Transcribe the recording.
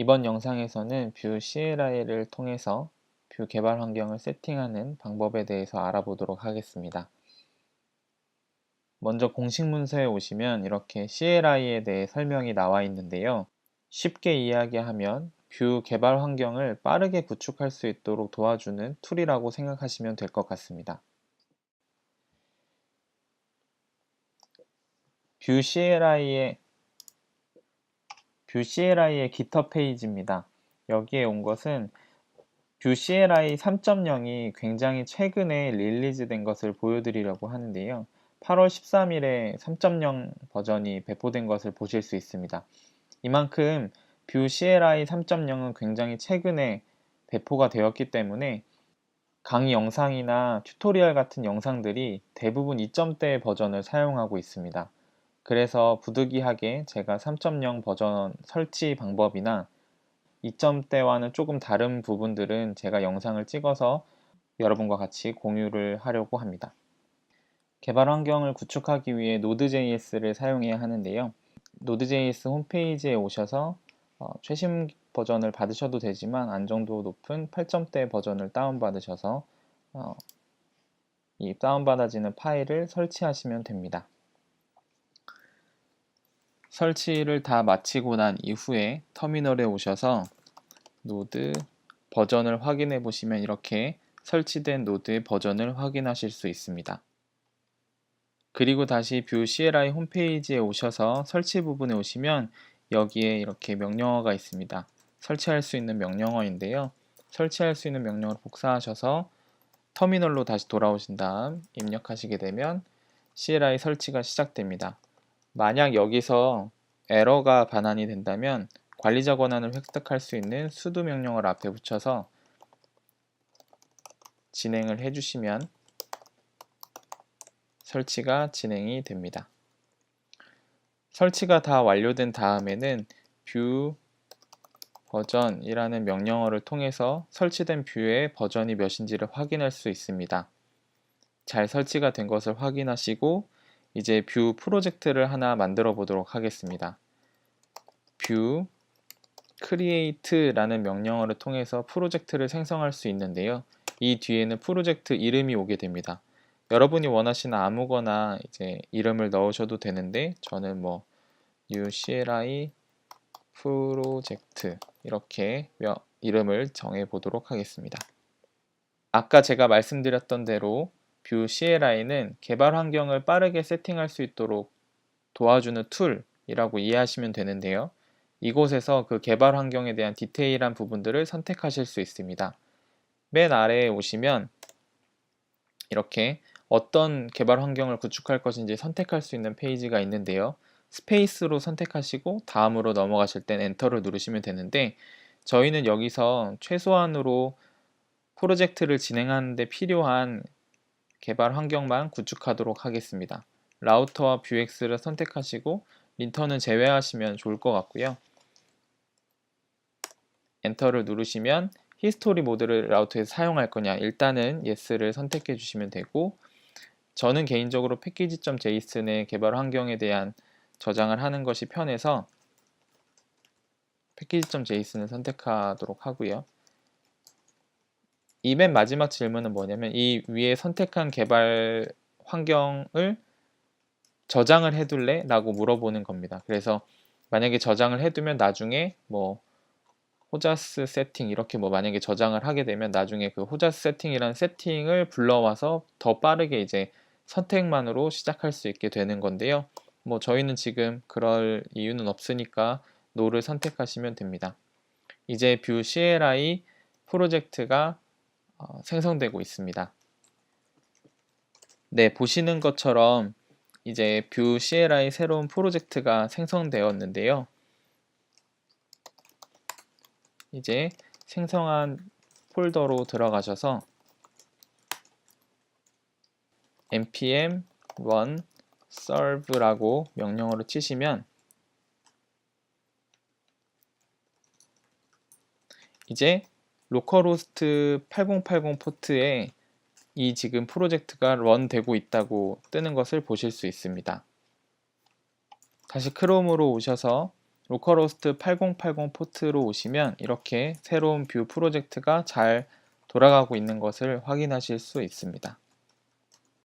이번 영상에서는 뷰 CLI를 통해서 뷰 개발 환경을 세팅하는 방법에 대해서 알아보도록 하겠습니다. 먼저 공식 문서에 오시면 이렇게 CLI에 대해 설명이 나와 있는데요. 쉽게 이야기하면 뷰 개발 환경을 빠르게 구축할 수 있도록 도와주는 툴이라고 생각하시면 될 것 같습니다. 뷰 CLI의 뷰 CLI의 GitHub 페이지입니다. 여기에 온 것은 뷰 CLI 3.0이 굉장히 최근에 릴리즈된 것을 보여드리려고 하는데요. 8월 13일에 3.0 버전이 배포된 것을 보실 수 있습니다. 이만큼 뷰 CLI 3.0은 굉장히 최근에 배포가 되었기 때문에 강의 영상이나 튜토리얼 같은 영상들이 대부분 2점대 버전을 사용하고 있습니다. 그래서 부득이하게 제가 3.0 버전 설치 방법이나 2점대와는 조금 다른 부분들은 제가 영상을 찍어서 여러분과 같이 공유를 하려고 합니다. 개발 환경을 구축하기 위해 Node.js를 사용해야 하는데요. Node.js 홈페이지에 오셔서 어, 최신 버전을 받으셔도 되지만 안정도 높은 8점대 버전을 다운받으셔서 어, 이 다운받아지는 파일을 설치하시면 됩니다. 설치를 다 마치고 난 이후에 터미널에 오셔서 노드 버전을 확인해 보시면 이렇게 설치된 노드의 버전을 확인하실 수 있습니다. 그리고 다시 뷰 CLI 홈페이지에 오셔서 설치 부분에 오시면 여기에 이렇게 명령어가 있습니다. 설치할 수 있는 명령어인데요. 설치할 수 있는 명령어를 복사하셔서 터미널로 다시 돌아오신 다음 입력하시게 되면 CLI 설치가 시작됩니다. 만약 여기서 에러가 반환이 된다면 관리자 권한을 획득할 수 있는 수도 명령어를 앞에 붙여서 진행을 해주시면 설치가 진행이 됩니다. 설치가 다 완료된 다음에는 뷰 버전이라는 명령어를 통해서 설치된 뷰의 버전이 몇인지를 확인할 수 있습니다. 잘 설치가 된 것을 확인하시고 이제 뷰 프로젝트를 하나 만들어 보도록 하겠습니다. 뷰 create라는 명령어를 통해서 프로젝트를 생성할 수 있는데요. 이 뒤에는 프로젝트 이름이 오게 됩니다. 여러분이 원하시는 아무거나 이제 이름을 넣으셔도 되는데 저는 뭐 UCLI 프로젝트 이렇게 이름을 정해 보도록 하겠습니다. 아까 제가 말씀드렸던 대로 뷰 CLI는 개발 환경을 빠르게 세팅할 수 있도록 도와주는 툴이라고 이해하시면 되는데요. 이곳에서 그 개발 환경에 대한 디테일한 부분들을 선택하실 수 있습니다. 맨 아래에 오시면 이렇게 어떤 개발 환경을 구축할 것인지 선택할 수 있는 페이지가 있는데요. 스페이스로 선택하시고 다음으로 넘어가실 땐 엔터를 누르시면 되는데 저희는 여기서 최소한으로 프로젝트를 진행하는데 필요한 개발 환경만 구축하도록 하겠습니다. 라우터와 뷰엑스를 선택하시고 린턴은 제외하시면 좋을 것 같고요. 엔터를 누르시면 히스토리 모드를 라우터에서 사용할 거냐 일단은 yes를 선택해 주시면 되고 저는 개인적으로 패키지.json의 개발 환경에 대한 저장을 하는 것이 편해서 패키지.json을 선택하도록 하고요. 이 맨 마지막 질문은 뭐냐면 이 위에 선택한 개발 환경을 저장을 해둘래? 라고 물어보는 겁니다. 그래서 만약에 저장을 해두면 나중에 뭐 호자스 세팅 이렇게 뭐 만약에 저장을 하게 되면 나중에 그 호자스 세팅이라는 세팅을 불러와서 더 빠르게 이제 선택만으로 시작할 수 있게 되는 건데요. 뭐 저희는 지금 그럴 이유는 없으니까 노를 선택하시면 됩니다. 이제 뷰 CLI 프로젝트가 어, 생성되고 있습니다. 네, 보시는 것처럼 이제 뷰 CLI 새로운 프로젝트가 생성되었는데요. 이제 생성한 폴더로 들어가셔서 npm run serve라고 명령어를 치시면 이제 로컬호스트 8080 포트에 이 지금 프로젝트가 런 되고 있다고 뜨는 것을 보실 수 있습니다. 다시 크롬으로 오셔서 로컬호스트 8080 포트로 오시면 이렇게 새로운 뷰 프로젝트가 잘 돌아가고 있는 것을 확인하실 수 있습니다.